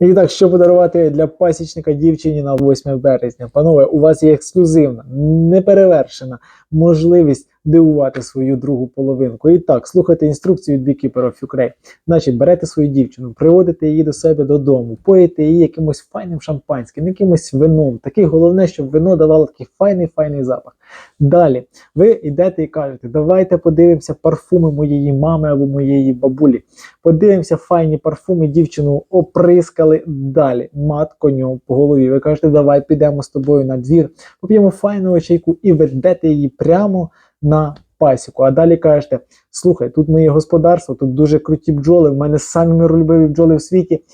І так, що подарувати для пасічника дівчині на 8 березня? Панове, у вас є ексклюзивна, неперевершена можливість дивувати свою другу половинку. І так, слухайте інструкцію від Beekeeper of Ukraine. Значить, берете свою дівчину, приводите її до себе додому, поїте її якимось файним шампанським, якимось вином. Таке головне, щоб вино давало такий файний файний запах. Далі ви йдете і кажете, давайте подивимося парфуми моєї мами або моєї бабулі. Подивимося файні парфуми, дівчину оприскали далі. Мат конем по голові. Ви кажете, давай підемо з тобою на двір, поп'ємо файного чайку і ведете її прямо на пасіку. А далі кажете: слухай, тут моє господарство, тут дуже круті бджоли, в мене самі миролюбиві бджоли в світі.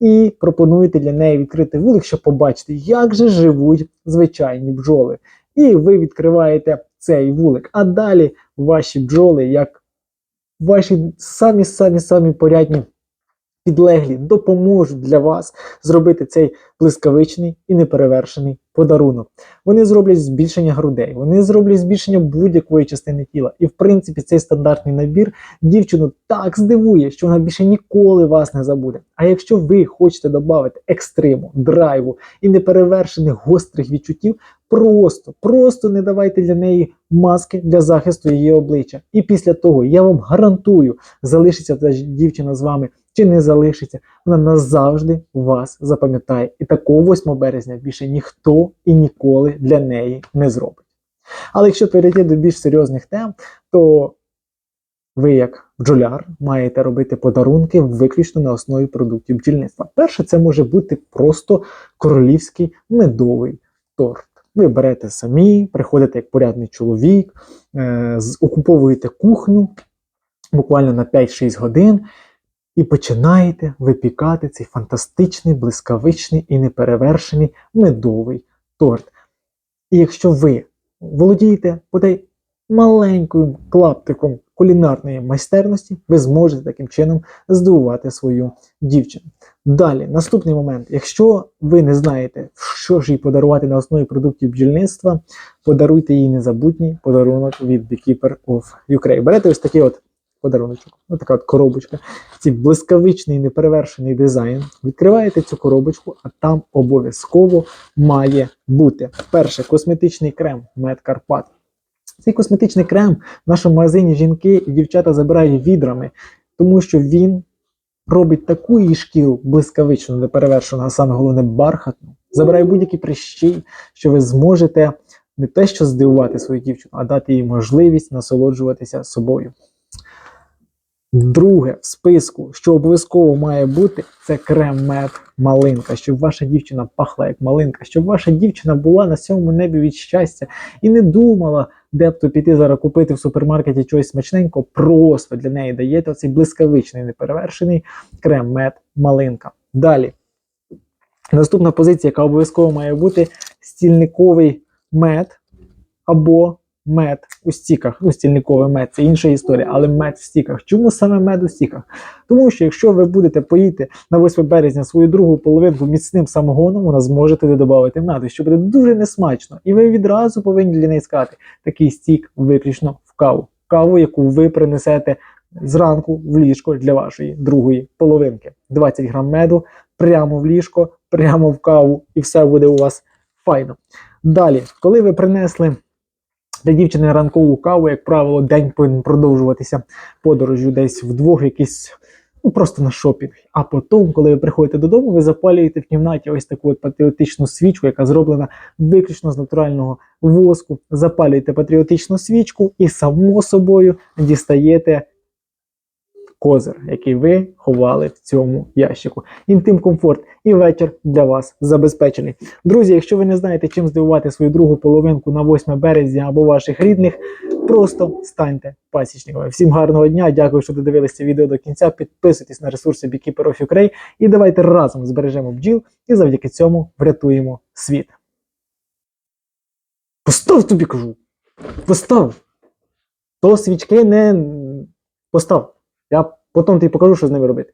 І пропонуєте для неї відкрити вулик, щоб побачити, як же живуть звичайні бджоли. І ви відкриваєте цей вулик. А далі ваші бджоли, як ваші самі самі самі порядні підлеглі, допоможуть для вас зробити цей блискавичний і неперевершений подарунок. Вони зроблять збільшення грудей, вони зроблять збільшення будь-якої частини тіла. І в принципі цей стандартний набір дівчину так здивує, що вона більше ніколи вас не забуде. А якщо ви хочете додати екстриму, драйву і неперевершених гострих відчуттів, просто, просто не давайте для неї маски для захисту її обличчя. І після того я вам гарантую, залишиться та дівчина з вами чи не залишиться, вона назавжди вас запам'ятає. І такого 8 березня більше ніхто і ніколи для неї не зробить. Але якщо перейти до більш серйозних тем, то ви, як бджоляр, маєте робити подарунки виключно на основі продуктів бджільництва. Перше, це може бути просто королівський медовий торт. Ви берете самі, приходите як порядний чоловік, е, окуповуєте кухню буквально на 5-6 годин і починаєте випікати цей фантастичний, блискавичний і неперевершений медовий торт. І якщо ви володієте бодай маленьким клаптиком кулінарної майстерності, ви зможете таким чином здивувати свою дівчину. Далі, наступний момент. Якщо ви не знаєте, що ж їй подарувати на основі продуктів бджільництва, подаруйте їй незабутній подарунок від Beekeeper of Ukraine. Берете ось такий от подаруночок, ось така от коробочка, цей блискавичний неперевершений дизайн. Відкриваєте цю коробочку, а там обов'язково має бути перше косметичний крем Мед Карпат. Цей косметичний крем в нашому магазині жінки і дівчата забирають відрами, тому що він робить таку її шкіру блискавичну, неперевершену, а саме головне бархатну, забирає будь-які прищі, що ви зможете не те, що здивувати свою дівчину, а дати їй можливість насолоджуватися собою. Друге в списку, що обов'язково має бути, це крем мед малинка, щоб ваша дівчина пахла як малинка, щоб ваша дівчина була на сьомому небі від щастя і не думала, де б то піти зараз купити в супермаркеті чогось смачненького, просто для неї даєте оцей блискавичний, неперевершений крем мед малинка. Далі. Наступна позиція, яка обов'язково має бути стільниковий мед або мед у стіках. Ну, стільниковий мед це інша історія, але мед в стіках. Чому саме мед у стіках? Тому що якщо ви будете поїти на 8 березня свою другу половинку міцним самогоном, вона зможете додати меду, що буде дуже несмачно. І ви відразу повинні для неї сказати такий стік виключно в каву. Каву, яку ви принесете зранку в ліжко для вашої другої половинки. 20 грам меду прямо в ліжко, прямо в каву, і все буде у вас файно. Далі, коли ви принесли для дівчини ранкову каву, як правило, день повинен продовжуватися подорожю десь вдвох, якийсь ну просто на шопінг. А потім, коли ви приходите додому, ви запалюєте в кімнаті ось таку от патріотичну свічку, яка зроблена виключно з натурального воску. Запалюєте патріотичну свічку і само собою дістаєте козир, який ви ховали в цьому ящику. Інтим комфорт і вечір для вас забезпечений. Друзі, якщо ви не знаєте, чим здивувати свою другу половинку на 8 березня або ваших рідних, просто станьте пасічниками. Всім гарного дня! Дякую, що додивилися відео до кінця. Підписуйтесь на ресурси Beekeeper of Ukraine і давайте разом збережемо бджіл і завдяки цьому врятуємо світ. Постав тобі кажу! Постав! То свічки не постав. Я потім тобі покажу, що з ними робити.